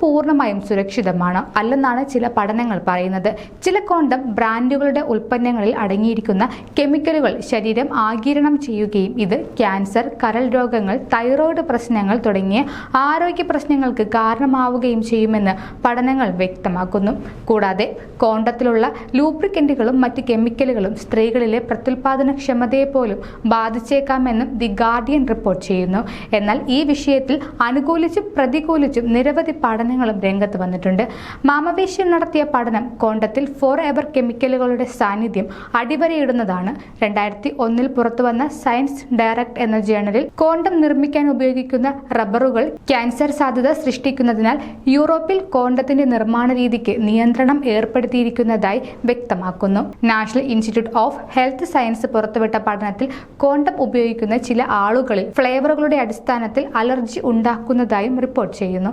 പൂർണമായും സുരക്ഷിതമാണ് അല്ലെന്നാണ് ചില പഠനങ്ങൾ പറയുന്നത്. ചില കോണ്ടം ബ്രാൻഡുകളുടെ ഉൽപ്പന്നങ്ങളിൽ അടങ്ങിയിരിക്കുന്ന കെമിക്കലുകൾ ശരീരം ആകിരണം ചെയ്യുകയും ഇത് ക്യാൻസർ കരൾ രോഗങ്ങൾ തൈറോയ്ഡ് പ്രശ്നങ്ങൾ തുടങ്ങിയ ആരോഗ്യ പ്രശ്നങ്ങൾക്ക് കാരണമാവുകയും ചെയ്യുമെന്ന് പഠനങ്ങൾ വ്യക്തമാക്കുന്നു. കൂടാതെ കോണ്ടത്തിലുള്ള ലൂബ്രിക്കന്റുകളും മറ്റ് കെമിക്കലുകളും സ്ത്രീകളിലെ പ്രത്യുൽപാദനക്ഷമതയെ പോലും ബാധിച്ചേക്കാമെന്നും ദി ഗാർഡിയൻ റിപ്പോർട്ട് ചെയ്യുന്നു. എന്നാൽ ഈ വിഷയത്തിൽ അനുകൂലിച്ചും പ്രതികൂലിച്ചും നിരവധി പഠനങ്ങളും രംഗത്ത് വന്നിട്ടുണ്ട്. മാമവേശ്യം നടത്തിയ പഠനം കോണ്ടത്തിൽ ഫോർ എവർ കെമിക്കലുകളുടെ സാന്നിധ്യം അടിവരയിടുന്നതാണ്. രണ്ടായിരത്തി ഒന്നിൽ പുറത്തുവന്ന സയൻസ് ഡയറക്ട് എന്ന ജേണലിൽ കോണ്ടം നിർമ്മിക്കാൻ ഉപയോഗിക്കുന്ന റബ്ബറുകൾ ക്യാൻസർ സാധ്യത സൃഷ്ടിക്കുന്നതിനാൽ യൂറോപ്പിൽ കോണ്ടത്തിന്റെ നിർമ്മാണ രീതിക്ക് നിയന്ത്രണം ഏർപ്പെടുത്തിയിരിക്കുന്നതായി വ്യക്തമാക്കുന്നു. National institute of health science പുറത്തുവിട്ട പഠനത്തിൽ കോണ്ടം ഉപയോഗിക്കുന്ന ചില ആളുകളിൽ ഫ്ലേവറുകളുടെ അടിസ്ഥാനത്തിൽ അലർജി ഉണ്ടാക്കുന്നതായും റിപ്പോർട്ട് ചെയ്യുന്നു.